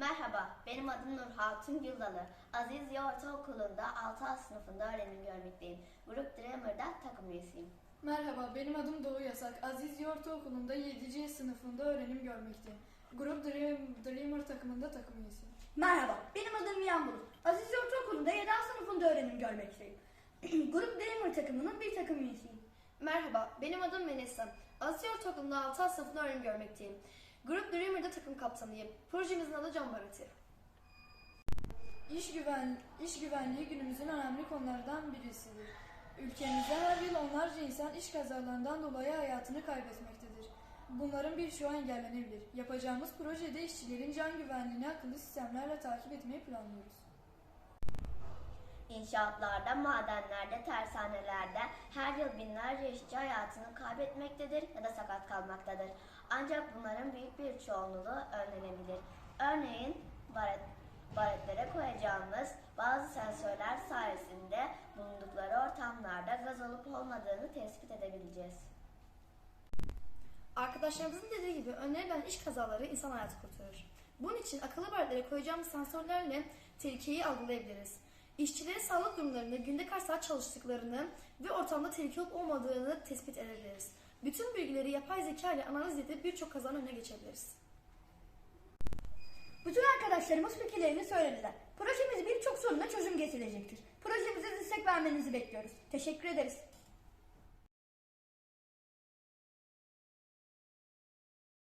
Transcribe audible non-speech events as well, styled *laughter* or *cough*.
Merhaba, benim adım Nur Hatun Güldalı. Aziziye Ortaokulu'nda 6 A sınıfında öğrenim görmekteyim. Grup Dreamer'da takım üyesiyim. Merhaba, benim adım Doğu Yasak. Aziz Ortaokulu'nda 7. sınıfında öğrenim görmekteyim. Grup Dream, Dreamer takımında takım üyesiyim. Merhaba, benim adım Nihan Bulut. Aziz Ortaokulu'nda 7. sınıfında öğrenim görmekteyim. *clears throat* Grup Dreamer takımının bir takım üyesiyim. Merhaba, benim adım Melisa. Asya Ortaokulu'nda 6 sınıfında öğrenim görmekteyim. Grup Dreamer'da takım kaptanıyım. Projemizin adı Can Barati. İş, güven, iş güvenliği günümüzün önemli konulardan birisidir. Ülkemizde her yıl onlarca insan iş kazalarından dolayı hayatını kaybetmektedir. Bunların birçoğu engellenebilir. Yapacağımız projede işçilerin can güvenliğini akıllı sistemlerle takip etmeyi planlıyoruz. İnşaatlarda, madenlerde, tersanelerde her yıl binlerce işçi hayatını kaybetmektedir ya da sakat kalmaktadır. Ancak bunların büyük bir çoğunluğu önlenebilir. Örneğin baret, baretlere koyacağımız bazı sensörler sayesinde bulundukları ortamlarda gaz olup olmadığını tespit edebileceğiz. Arkadaşlarımızın dediği gibi önlenilen iş kazaları insan hayatı kurtarır. Bunun için akıllı baritlere koyacağımız sensörlerle tehlikeyi algılayabiliriz. İşçilerin sağlık durumlarını, günde kaç saat çalıştıklarını ve ortamda tehlike olup olmadığını tespit edebiliriz. Bütün bilgileri yapay zeka ile analiz edip birçok kazanın önüne geçebiliriz. Bütün arkadaşlarımız fikirlerini söylediler. Projemiz birçok soruna çözüm getirecektir. Projemize destek vermenizi bekliyoruz. Teşekkür ederiz.